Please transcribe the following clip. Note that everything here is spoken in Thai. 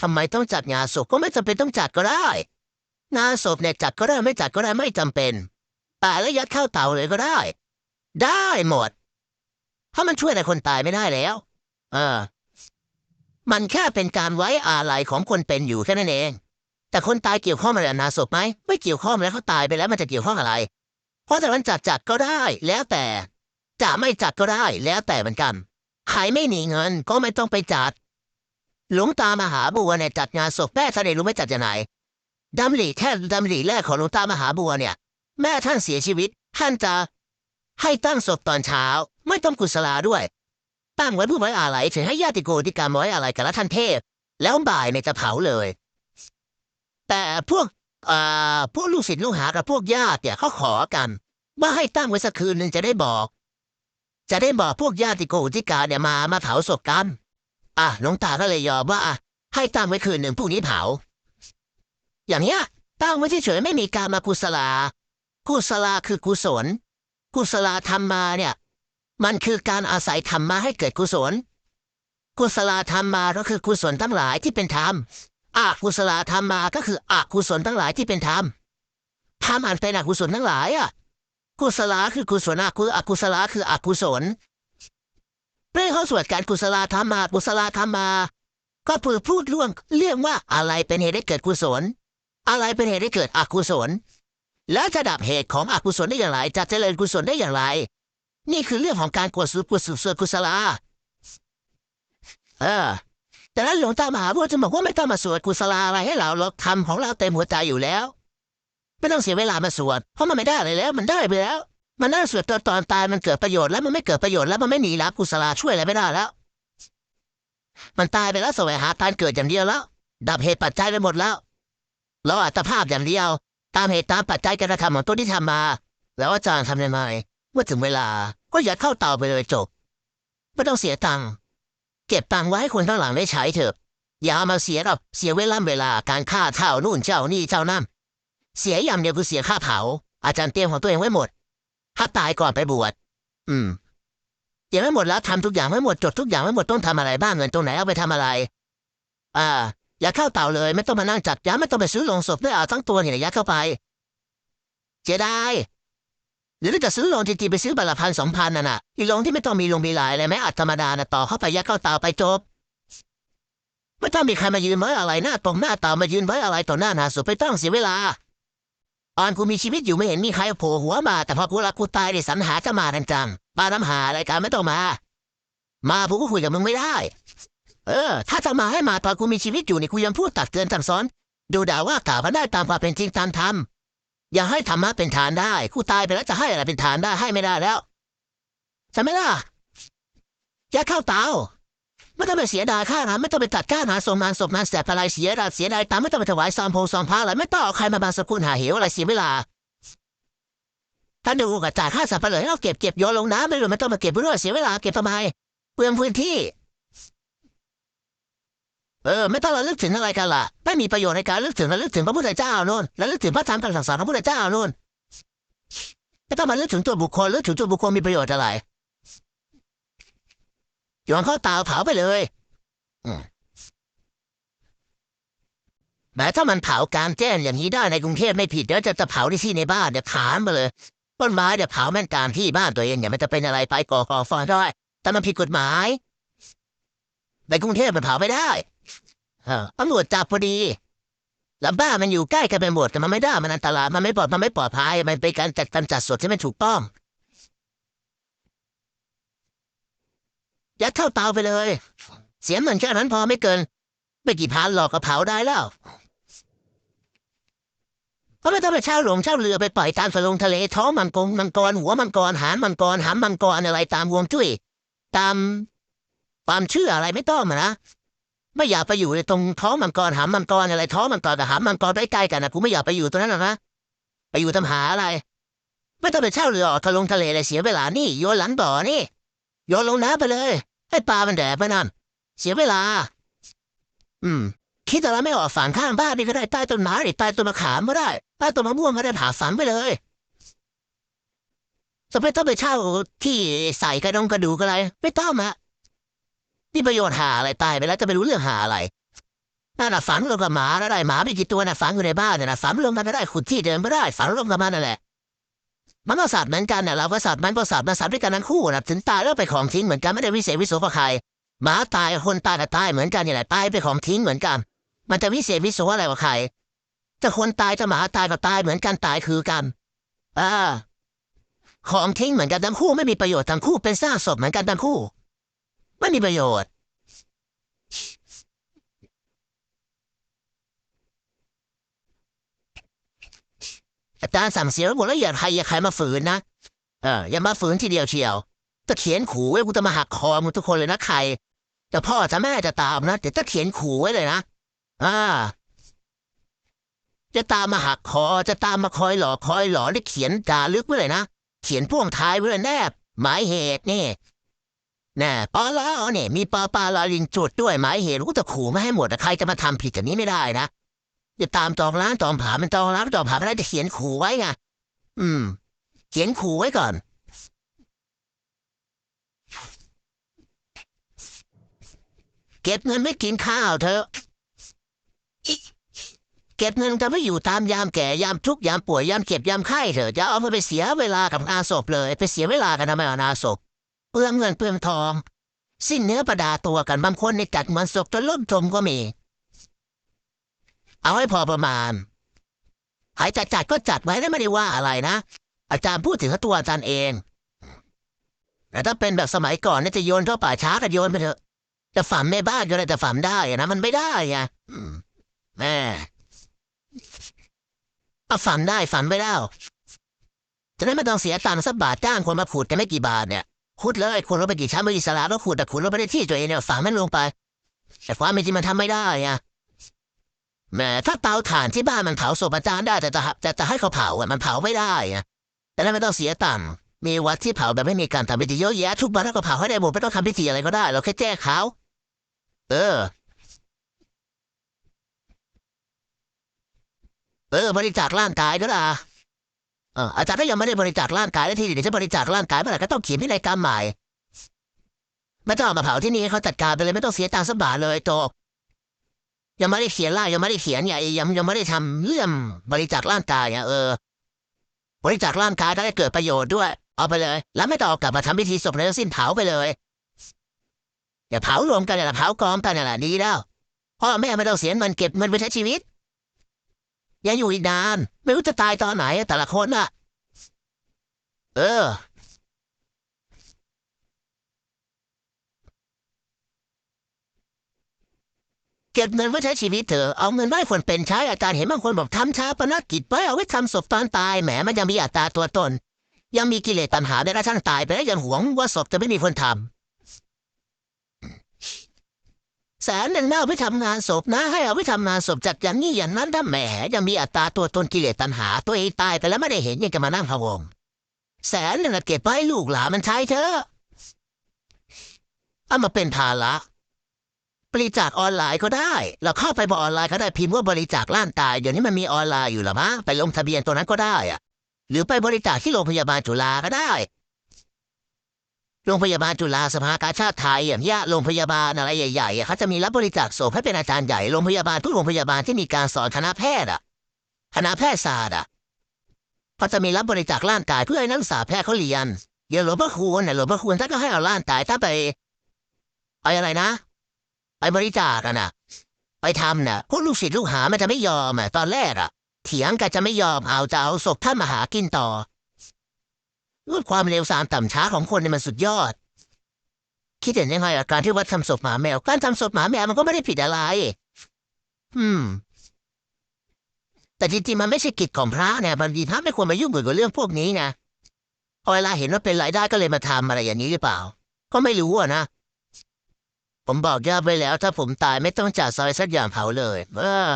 ทำไมต้องจัดงานศพก็ไม่จำเป็นต้องจัดก็ได้งานศพเนี่ยจัดก็ได้ไม่จัดก็ได้ไม่จำเป็นตาแล้วยัดเข้าเตาเลยก็ได้ ได้หมด เพราะมันช่วยอะไรคนตายไม่ได้แล้ว เออ มันแค่เป็นการไว้อาลัยของคนเป็นอยู่แค่นั้นเอง แต่คนตายเกี่ยวข้องอะไรกับงาศพไหมไม่เกี่ยวข้องแล้วเขาตายไปแล้วมันจะเกี่ยวข้องอะไร เพราะแต่มันจัดจัดก็ได้ แล้วแต่จะไม่จัดก็ได้ แล้วแต่เหมือนกันใครไม่มีเงินก็ไม่ต้องไปจัด หลวงตามหาบัวเนี่ยจัดงานศพแม่ท่านเองรู้ไหมจัดยังไงดำริแค่ดำริแรกของหลวงตามหาบัวเนี่ย แม่ท่านเสียชีวิต ท่านจะให้ตั้งศพตอนเช้า ไม่ต้องกุศลาด้วยตั้งไว้เพื่อไว้อาลัยถึงให้ญาติโกติกรรมไว้อาลัยกับท่านเทพ แล้วบ่ายเนี่ยจะเผาเลย แต่พวกอ่าพวกลูกศิษย์ลูกหากับพวกญาติเนี่ยเขาขอกัน ว่าให้ตั้งไว้สักคืนหนึ่งจะได้บอก จะได้บอกพวกญาติโกติกาเนี่ยมามาเผาศพกัน อะหลวงตาก็เลยยอมว่าอะให้ตั้งไว้คืนหนึ่งพรุ่งนี้เผา อย่างเนี้ยตั้งไว้เฉยๆไม่มีการมากุศลา กุศลาคือกุศล กุศลธรรมมาเนี่ย มันคือการอาศัยธรรมะให้เกิดกุศล กุศลธรรมมาก็คือกุศลทั้งหลายที่เป็นธรรมอกุศลธรรมมาก็คืออกุศลทั้งหลายที่เป็นธรรมธรรมอันเป็นอกุศลทั้งหลายอะกุศลาคือกุศลอกุอกุศลาคืออกุศล เพื่อเข้าสวดการกุศลธรรมากุศลธรรมา ก็เพื่อพูดเรื่องเรื่องว่าอะไรเป็นเหตุให้เกิดกุศล อะไรเป็นเหตุให้เกิดอกุศล แล้วจะดับเหตุของอกุศลได้อย่างไร จะเจริญกุศลได้อย่างไร นี่คือเรื่องของการกวดสุกุศลสวนกุศลาเออแต่นั้นหลวงตามหาบัวจะบอกว่าไม่ต้องมาสวดกุศลาอะไรให้เราเราทำของเราเต็มหัวใจอยู่แล้ว ไม่ต้องเสียเวลามาสวดเพราะมันไม่ได้อะไรแล้ว มันได้ไปแล้ว มันน่าเสวดตอนตอนตายมันเกิดประโยชน์แล้วมันไม่เกิดประโยชน์แล้วมันไม่หนีรับกุศลาช่วยอะไรไม่ได้แล้ว มันตายไปแล้วแสวงหาการเกิดอย่างเดียวแล้ว ดับเหตุปัจจัยไปหมดแล้วเราอัตภาพอย่างเดียว ตามเหตุตามปัจจัยการกระทำของตัวที่ทำมา แล้วอาจารย์ทำยังไงเมื่อถึงเวลาก็ยัดเข้าเตาไปเลยจบไม่ต้องเสียตังค์เก็บตังค์ไว้ให้คนข้างหลังได้ใช้เถอะ อย่าเอามาเสียหรอกเสียเวลาเวลาการฆ่าเท่านู่นเจ้านี่เจ้านั่นเสียอย่างเดียวคือเสียค่าเผา อาจารย์เตรียมของตัวเองไว้หมด ถ้าตายก่อนไปบวช อืมเตรียมไว้หมดแล้วทำทุกอย่างไว้หมดจดทุกอย่างไว้หมดต้องทำอะไรบ้างเงินตรงไหนเอาไปทำอะไร อ่า อย่าเข้าเต่าเลย ไม่ต้องมานั่งจัดย้ำไม่ต้องไปซื้อลงศพด้วยเอาทั้งตัวเนี่ยยัดเข้าไปเจได้หรือถ้าจะซื้อลงจริงๆไปซื้อบัละพันสองพันน่ะนะอีลงที่ไม่ต้องมีลงมีลายเลยไหมอัดธรรมดาน่ะต่อเข้าไปยัดเข้าเตาไปจบไม่ต้องมีใครมายืนไว้อะไรหน้าตรงหน้าเตามายืนไว้อะไรต่อหน้าหนาศพไม่ต้องเสียเวลา ตอนกูมีชีวิตอยู่ไม่เห็นมีใครโผล่หัวมา แต่พอกูรักกูตายได้สรรหาจะมากันจังปาน้ำหาอะไรกันไม่ต้องมา มากูก็คุยกับมึงไม่ได้ เออ ถ้าจะมาให้มาตอนกูมีชีวิตอยู่นี่กูยังพูดตักเตือนสั่งสอน ดูด่าว่ากล่าวกันได้ตามความเป็นจริงตามธรรมอย่าให้ธรรมะเป็นฐานได้กูตายไปแล้วจะให้อะไรเป็นฐานได้ให้ไม่ได้แล้วใช่ไหมล่ะอย่าเข้าเตา ไม่ต้องไปเสียดายค่าน้ำไม่ต้องไปตัดค่าหาสมงานศพงานแสบอะไรเสียดายเสียดายตามไม่ต้องไปถวายซองโพซองพระอะไรไม่ต้องเอาใครมาบางสกุลหาเหวอะไรเสียเวลาถ้าดูกับจ่ายค่าสับปะเลยเอาเก็บเก็บโยนลงน้ำไม่รู้ไม่ต้องมาเก็บเรื่อเสียเวลาเก็บทำไมเปลืองพื้นที่ เออ ไม่ต้องระลึกถึงอะไรกันล่ะไม่มีประโยชน์ในการระลึกถึงระลึกถึงพระพุทธเจ้าโน่นระลึกถึงพระธรรมคำสั่งสอนของพระพุทธเจ้าโน่นไม่ต้องมาระลึกถึงตัวบุคคลระลึกถึงตัวบุคคลมีประโยชน์อะไร โยนเข้าเตาเผาไปเลยอืมแม้ถ้ามันเผากลารแจ้งอย่างนี้ได้ในกรุงเทพไม่ผิดเดี๋ยวจะจะเผาที่ที่ในบ้านเดี๋ยวถามมาเลยต้นไม้เดี๋ยวเผาแม่นกลารที่บ้านตัวเองอย่ามันจะเป็นอะไรไปก่อก่อฟอนได้แต่มันผิดกฎหมายในกรุงเทพมันเผาไม่ได้เออตำรวจจับพอดีแล้วบ้านมันอยู่ใกล้กันไปหมดแต่มันไม่ได้มันอันตรายมันไม่ปลอดมันไม่ปลอดภัยมันเป็นการจัดการจัดสดที่ไม่ถูกต้อง ยัดเข้าเตาไปเลย เสียเงินแค่นั้นพอไม่เกิน ไม่กี่พันหรอกก็เผาได้แล้วก็ไม่ต้องไปเช่าหลงเช่าเรือไปปล่อยตามสลงทะเลท้องมังกรมังกรหัวมังกรหางมังกรหามมังกรอะไรตามวงจุ้ยตามความเชื่ออะไรไม่ต้องนะไม่อยากไปอยู่ในตรงท้องมังกรหามมังกรอะไรท้องมังกรกับหามมังกรใกล้ๆกันนะกูไม่อยากไปอยู่ตรงนั้นหรอกนะไปอยู่ทำหาอะไร ไม่ต้องไปเช่าเรือออกทะลงทะเลเลยเสียเวลานี่โยนหลังบ่อนี่ โยนลงน้ำไปเลย ให้ปลามันแดดไปนั่นเสียเวลา อืม คิดอะไรไม่ออกฝังข้างบ้านนี่ก็ได้ใต้ต้นไม้หรือใต้ต้นมะขามก็ได้ใต้ต้นมะม่วงก็ได้ผ่าฝังไปเลยจะไม่ต้องไปเช่าที่ใส่กระดงกระดูกอะไร ไม่ต้องอะนี่ประโยชน์หาอะไรตายไปแล้วจะไปรู้เรื่องหาอะไรนั่นน่ะฝังลงกับหมาแล้วได้หมาไม่กี่ตัวน่ะฝังอยู่ในบ้านน่ะนะฝังลงกันไม่ได้ขุดที่เดิมไม่ได้ฝังลงกับมันนั่นแหละ มันก็สัตว์เหมือนกันน่ะเราก็สัตว์มันก็สัตว์มันสัตว์ด้วยกันทั้งคู่นะถึงตายแล้วไปของทิ้งเหมือนกันไม่ได้วิเศษวิโสกับใครหมาตายคนตายก็ตายเหมือนกันนี่แหละตายไปของทิ้งเหมือนกัน มันจะวิเศษวิโสอะไรกับใครจะคนตายจะหมาตายก็ตายเหมือนกันตายคือกันอ่าของทิ้งเหมือนกันทั้งคู่ไม่มีประโยชน์ทั้งคู่เป็นซากศพเหมือนกันทั้งคู่ ไม่มีประโยชน์ อาจารย์สั่งเสียหมดแล้วอย่าใครอย่าใครมาฝืนนะเอออย่ามาฝืนทีเดียวเชียวถ้าเขียนขู่ไว้กูจะมาหักคอมึงทุกคนเลยนะใคร แต่พ่อจะแม่จะตามนะแต่ถ้าเขียนขู่ไว้เลยนะอ่าจะตามมาหักคอจะตามมาคอยหลอกคอยหลอนได้เขียนจารึกไว้เลยนะเขียนพ่วงท้ายไว้เลยแนบหมายเหตุนี่น่ปอลาเนี่ยมีปอปลาลาลิงจุดด้วยหมายเหตุกูจะขู่ไม่ให้หมดใครจะมาทำผิดอย่างนี้ไม่ได้นะ จะตามจองร้านจองผามันจองร้านจองผาไม่ได้จะเขียนขู่ไว้ไงอืม เขียนขู่ไว้ก่อน เก็บเงินไว้กินข้าวเถอะเก็บเงินจะไม่อยู่ตามยามแก่ยามทุกยามป่วยยามเก็บยามไข้เถอะจะเอาไปเสียเวลากับงานศพเลย ไปเสียเวลากันทำไมอางานศพเปลืองเงินเปลืองทอง สิ้นเนื้อประดาตัวกันบางคนในจัดมันศพจนล่มจมก็มี เอาให้พอประมาณ หายจัดจัดก็จัดไว้แล้ไม่ได้ว่าอะไรนะ อาจารย์พูดถึงตัวอาจารย์เอง แต่ถ้าเป็นแบบสมัยก่อนเนี่ยจะโยนเข้าป่าช้าก็โยนไปเถอะจะฝังในบ้านก็ได้แต่ฝังได้อะนะมันไม่ได้ไงแม่เอาฝังได้ฝังไม่ได้จะได้ไม่ต้องเสียตังค์สักบาทจ้างคนมาขุดแต่ไม่กี่บาทเนี่ยขุดเลยคนลงไปกี่ชั้นไม่อิสระแล้วขุดแต่ขุดลงไปได้ที่ตัวเองเนี่ยฝังมันลงไป แต่ความเป็นจริงมันทำไม่ได้ไง แหมถ้าเตาถ่านที่บ้านมันเผาศพอาจารย์ได้แต่จะแต่จะให้เขาเผาอะมันเผาไม่ได้อะแต่นั้นไม่ต้องเสียตังค์มีวัดที่เผาแบบไม่มีการทำพิธีเยอะแยะทุกวัดก็เผาให้ได้หมดไม่ต้องทำพิธีอะไรก็ได้ เราแค่แจ้งเขาเออ เออบริจาคร่างกายด้วยล่ะอออาจารย์ก็ยังไม่ได้บริจาคร่างกายแล้วทีเดี๋ยวจะบริจาคร่างกายเมื่อไหร่ก็ต้องเขียนพินัยกรรมใหม่ไม่ต้องมาเผาที่นี้เขาจัดการไปเลยไม่ต้องเสียตังค์สักบาทเลยจบ ยังไม่ได้เขียนล่ายังไม่ได้เขียนเนี่ยยังยังไม่ได้ทำเรื่องบริจาคร่างกายอะเออ บริจาคร่างกายได้เกิดประโยชน์ด้วย เอาไปเลย แล้วไม่ต้องกลับมาทำพิธีศพเลยทั้งสิ้นเผาไปเลยอย่าเผารวมกันอย่าเผากองกันน่ะแหละดีแล้วพ่อแม่ไม่ต้องเสียเงินเก็บเงินไปใช้ชีวิตยังอยู่อีกนาน ไม่รู้จะตายตอนไหนแต่ละคนน่ะ เออ เก็บเงินไว้ใช้ชีวิตเถอะเอาเงินไว้คนเป็นใช้อาจารย์เห็นบางคนบอกทำชาปนกิจไว้เอาไว้ทำศพตอนตายแหมมันยังมีอัตราตัวตน ยังมีกิเลสตัณหาในกระทั่งตายไปแล้วยังหวงว่าศพจะไม่มีคนทำแสนหนึ่งน่าเอาไปทำงานศพนะ ให้เอาไปทำงานศพจากอย่างนี้อย่างนั้นถ้าแหมยังมีอัตราตัวตนกิเลสตัณหา ตัวเองตายไปแล้วไม่ได้เห็นยังจะมานั่งพะวงแสนหนึ่งน่ะเก็บไว้ลูกหลานมันใช้เถอะเอามาเป็นภาระ บริจาคออนไลน์ก็ได้ เราเข้าไปบอออนไลน์ก็ได้พิมพ์ว่าบริจาคร่างกาย เดี๋ยวนี้มันมีออนไลน์อยู่หรอมะไปลงทะเบียนตัวนั้นก็ได้อะหรือไปบริจาคที่โรงพยาบาลจุฬาก็ได้ โรงพยาบาลจุฬาสภากาชาติไทยอย่างเงี้ยโรงพยาบาลอะไรใหญ่ๆเขาจะมีรับบริจาคศพให้เป็นอาจารย์ใหญ่โรงพยาบาลทุกโรงพยาบาลที่มีการสอนคณะแพทย์อะคณะแพทยศาสตร์อะเขาจะมีรับบริจาคร่างกายเพื่อให้นักศึกษาแพทย์เขาเรียนเดี๋ยวหลวงพ่อคูณเนี่ยหลวงพ่อคูณท่านก็ให้เอาร่างกายถ้าไปไปอะไรนะ ไปบริจาคอะนะไปทำนะพวกลูกศิษย์ลูกหามันจะไม่ยอมอะตอนแรกอะเถียงกันจะไม่ยอมเอาจะเอาศพท่านมาหากินต่อรูปความเร็วสามต่ำช้าของคนเนี่ยมันสุดยอด คิดเห็นยังไงกับการที่วัดทำศพหมาแมวการทำศพหมาแมวมันก็ไม่ได้ผิดอะไร อืม แต่จริงๆมันไม่ใช่กิจของพระเนี่ยบางทีพระไม่ควรมายุ่งเกี่ยวกับเรื่องพวกนี้ไงพอเวลาเห็นว่าเป็นรายได้ก็เลยมาทำอะไรอย่างนี้หรือเปล่า ก็ไม่รู้อะนะ ผมบอกญาไปแล้ว ถ้าผมตายไม่ต้องจ่าซอยสักอย่างเผาเลยเออ